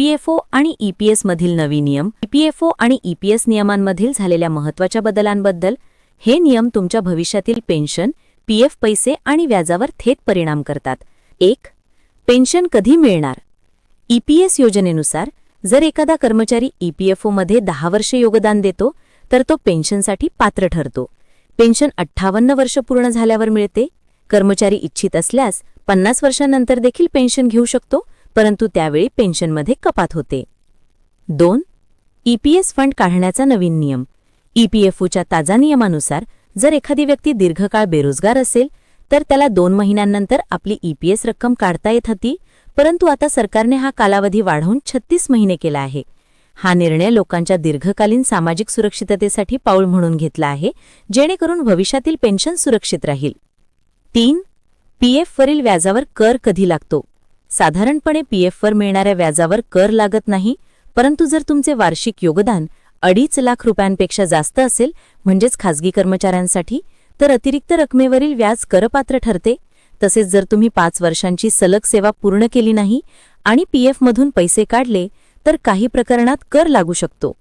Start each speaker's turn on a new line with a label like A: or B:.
A: EPFO आणि EPS मधील नवी नियम ईपीएफओ आणि ईपीएस नियमांमधील झालेल्या महत्त्वाच्या बदलांबद्दल हे नियम तुमच्या भविष्यातील पेन्शन पीएफ पैसे आणि व्याजावर थेट परिणाम करतात. एक पेन्शन कधी मिळणार? ईपीएस योजनेनुसार जर एखादा कर्मचारी ईपीएफओमध्ये दहा वर्षे योगदान देतो तर तो पेन्शनसाठी पात्र ठरतो. पेन्शन अठ्ठावन्न वर्ष पूर्ण झाल्यावर मिळते. कर्मचारी इच्छित असल्यास पन्नास वर्षांनंतर देखील पेन्शन घेऊ शकतो. परंतु त्यावेळी पेन्शनमध्ये कपात होते. दोन ईपीएस फंड काढण्याचा नवीन नियम. ईपीएफओच्या ताजा नियमानुसार जर एखादी व्यक्ती दीर्घकाळ बेरोजगार असेल तर त्याला दोन महिन्यांनंतर आपली ईपीएस रक्कम काढता येत होती परंतु आता सरकारने हा कालावधी वाढवून छत्तीस महिने केला आहे. हा निर्णय लोकांच्या दीर्घकालीन सामाजिक सुरक्षिततेसाठी पाऊल म्हणून घेतला आहे जेणेकरून भविष्यातील पेन्शन सुरक्षित राहील. तीन पीएफवरील व्याजावर कर कधी लागतो? साधारणपणे पीएफवर मिळणाऱ्या व्याजावर कर लागत नाही परंतु जर तुमचे वार्षिक योगदान अडीच लाख रुपयांपेक्षा जास्त असेल म्हणजेच खासगी कर्मचाऱ्यांसाठी तर अतिरिक्त रकमेवरील व्याज करपात्र ठरते. तसेच जर तुम्ही पाच वर्षांची सलग सेवा पूर्ण केली नाही आणि पीएफमधून पैसे काढले तर काही प्रकरणात कर लागू शकतो.